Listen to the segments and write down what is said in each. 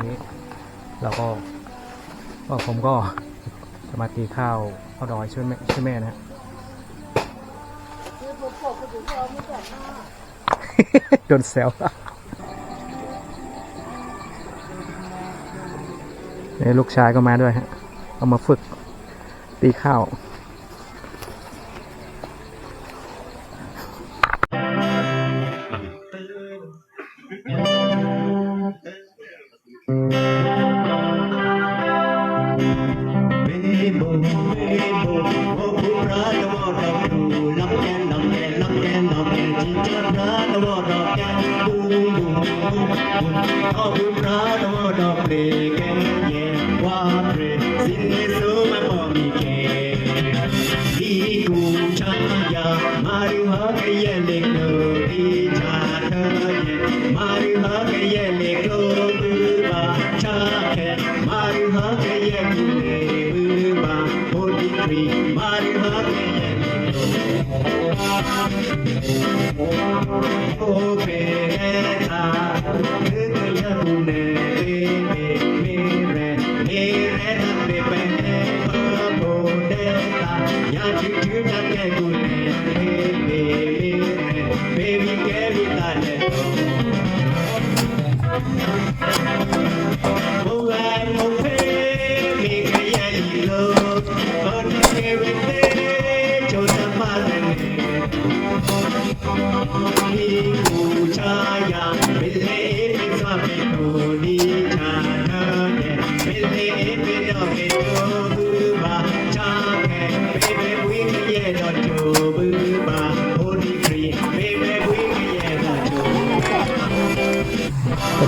วันนี้ เราก็ก็ผมก็จะมาตีข้าวข้าวดอยช่วยแม่ช่วยแม่นะฮะโดนแซวนี่ลูกชายก็มาด้วยฮะ เอามาฝึกตีข้าว เอาพระโตดอกเด็ก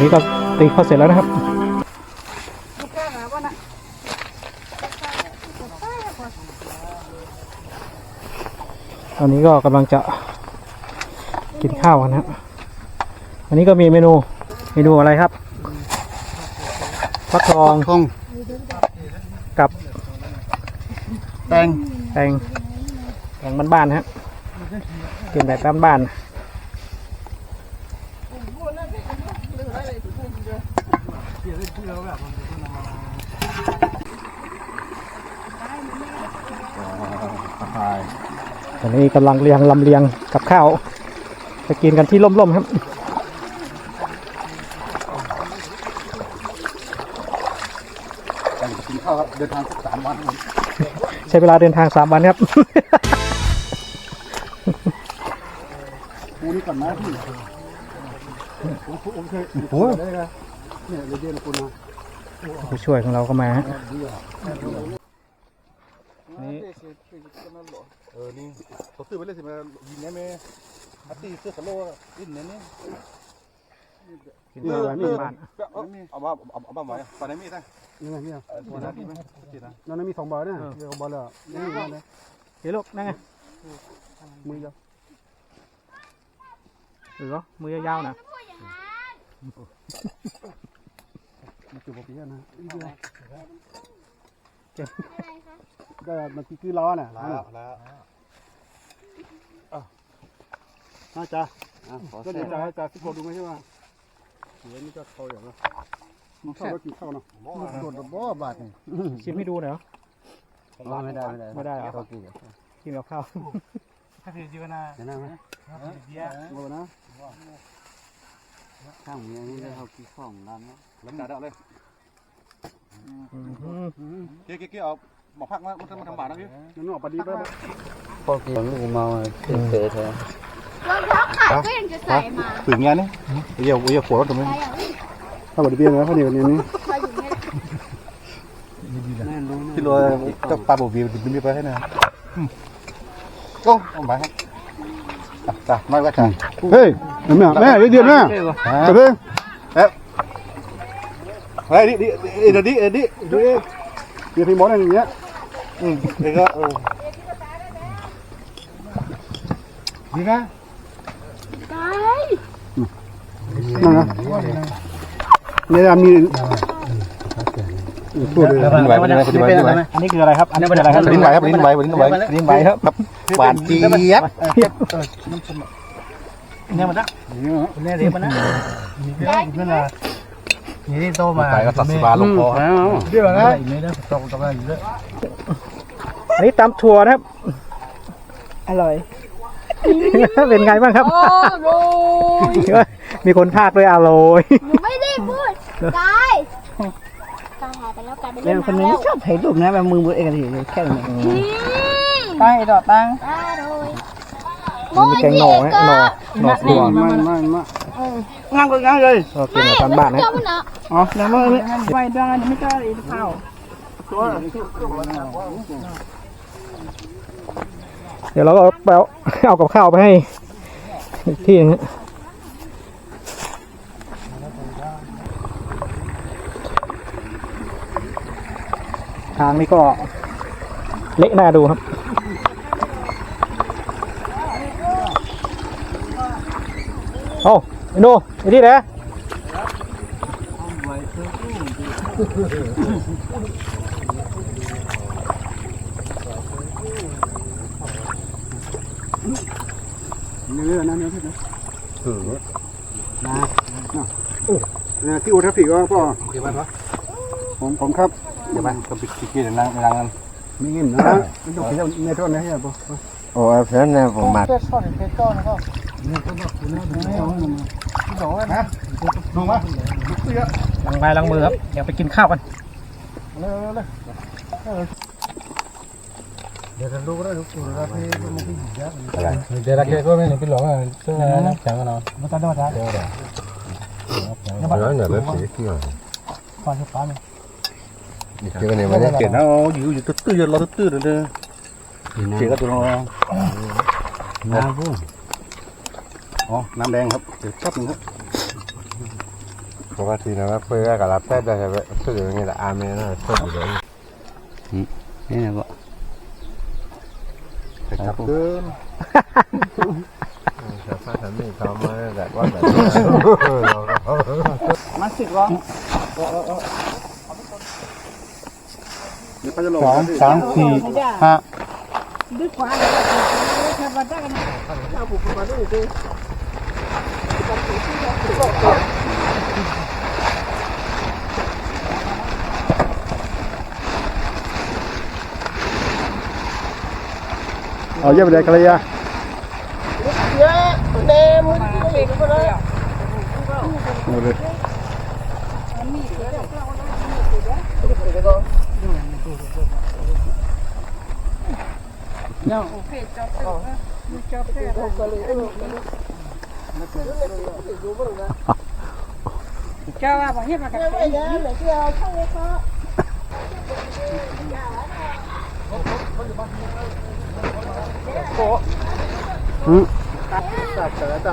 นนี้ก็ตีข้าวเสร็จแล้วนะครับตอนนี้ก็กำลังจะกินข้าวกันนะครับอันนี้ก็มีเมนูเมนูอะไรครับฟักทองทองกับแตงแตงแตงบ้านๆนะฮะกินแบบบ้านๆ ตอนนี้กำลังเรียงลำเลียงกับข้าวจะกินกันที่ร่มๆครับกินข้าวครับเดินทางสักสามวันครับใช้เวลาเดินทางสามวันครับปูนี่ก่อนนะพี่ผมผมเคยโอ้ได้ ครับเนี่ยเดี๋ยวเดี๋ยวคุณมาผู้ช่วยของเราก็มาฮะนี่เออนี่เขาซื้อไปเลยสิมายิงแม่แม่อาตีเสื้อสโลอินเนี่ยนี่กินแบบบ้านเอามาเอาเอามาไหมตอนนี้มีได้นี่ไงนี่วันนั้นมีไหมนั่นมีสองบาทนะเดี๋ยวบาทละนี่มาเลยๆเดี๋ยวลูกนั่งไงมือยาวหรือว่ามือยาวๆนะ มาจุบปีนะก็มันคือล้อน่ะแล้วแล้วน่าจะก็เดี๋ยวจะให้จ่าสิบคนดูไหมใช่ไหมเดี๋ยวนี่ก็เขาอย่างละมันเข้าแล้วกินข้าวเนาะโดดบ่บาทนี่ชิมให้ดูหน่อยเหรอไม่ได้ไม่ได้ไม่ได้เหรอเขากินกินกับข้าวเห็นไหมโอ้นะ ข้างเมียนี่เขากินข้าวร้านเนาะแล้วจ่าได้เลยอืมเกี่ยวเกี่ยวเอาหมอพักมามันทำบาทนะพี่นั่นออกปดีไปพอกินลูกเมาเตะแท้รองเท้าขาดก็ยังจะใส่มาถึงเงี้ยนี่เยี่ยวเยี่ยวหัวรถตรงนี้ถ้าบไดเบี้ยนะเขาเดี๋ยวนี้นี่คอยอยู่เนี่ยที่รวยจะปลาบุบีมันมีไปให้นะก็เอาไปครับจ้าไม่ว่าจ้าเฮ้ย แม่แม่เดี๋ยวแม่จะเพิ่งเฮ้ยดิดิเดี๋ยวดิเดี๋ยวดิดูดิเดี๋ยวพี่หมอนั่นอย่างเงี้ยอืมเดี๋ยวก็เออดีนะได้นั่นนะเนี่ยมีพูดเลยลิ้นไหวลิ้นไหวลิ้นไหวลิ้นไหวอันนี้คืออะไรครับ อันนี้คืออะไรครับลิ้นไหวครับลิ้นไหวลิ้นไหวลิ้นไหวครับหวานเจี๊ยบ เนี่ยมันนะเนี่ยเรียกมันนะได้ไหมนี่โตมาขายก็สักสิบบาทลงคอแล้วเดี๋ยวนะอันนี้ตำถั่วนะครับ อร่อย เป็นไงบ้างครับโอ้โหมีคนพากด้วยอร่อยหนูไม่ได้พูดกายกายหายไปแล้วกายไปแล้เล่นวคนน้ำนี้แล้วชอบถ่ายรูปนะแบบมือมือเองกันทีแค่นี้อืมตั้งไอ้ดอกตั้ง อร่อยนี่มีแกงหน่อฮะหน่อหน่อถั่วไม่ไม่ไม่งามก็งามเลยก็กินแบบบ้านๆนะเจ้ามันนะอ๋อแล้วมันไฟดังอันนี้ไม่กล้าอีกข้าวเดี๋ยวเราก็เอาไปเอาเอากับข้าวไปให้อีกที่หนึงฮะทางนี้ก็เละน่าดูครับ โอ้ไอ้หนูไอ้ที่ไหนเนื้อนะเนื้อที่นะนะนะที่อุทัยผีก็พ่อเดี๋ยวไปปะผมผมครับเดี๋ยวไปก็ปิดกินนั่งนั่งกันมีเงินนะไม่ต้องเที่ยวในท่อนนะเฮียพ่อโอ้เพื่อนเนี่ยผมมา ลงมาล้างไม้ล้างมือครับเดี๋ยวไปกินข้าวกันเดี๋ยวเราเก็บก็ไม่หนึ่งป็นหลงอะเสื้อน้ำแข็งกันเนาะมาตอนนี้มาตอนนี้ร้อนเหนือเลยสีที่อะก่อนจะฟ้าเลยเจอกันเนี่ยมันเขียนเอาอยู่อยู่ตื้อๆเราตื้อๆเลยเขียนก็ตัวเราน้ำพุ่ง อ๋อ น้ำแดงครับเดี๋ยวชับนึงครับปกตินะว่าเพื่อกับรับแท้ได้แต่ตื้ออย่างนี้แหละอาเมนะตื้ออยู่เลยนี่นะก็จับเกินแต่ถ้าฉันไม่ทำมาแต่ว่าแบบมาสิบร้องเดี๋ยวไปจะลงสองสามสี่ห้าด้วยความเลยแค่มาได้กันเอาผูกมาด้วยดิ เอาเยี่ยมเลยกันเลยอะเยอะเต็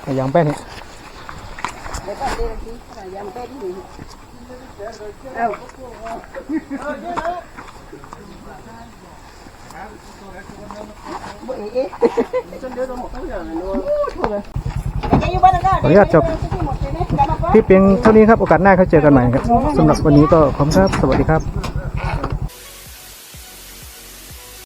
ญาตจบคลิปเพียงเท่านี้ครับ โอกาสหน้าเขาเจอกันใหม่ครับสำหรับวันนี้ก็ขอบคุณครับ สวัสดีครับ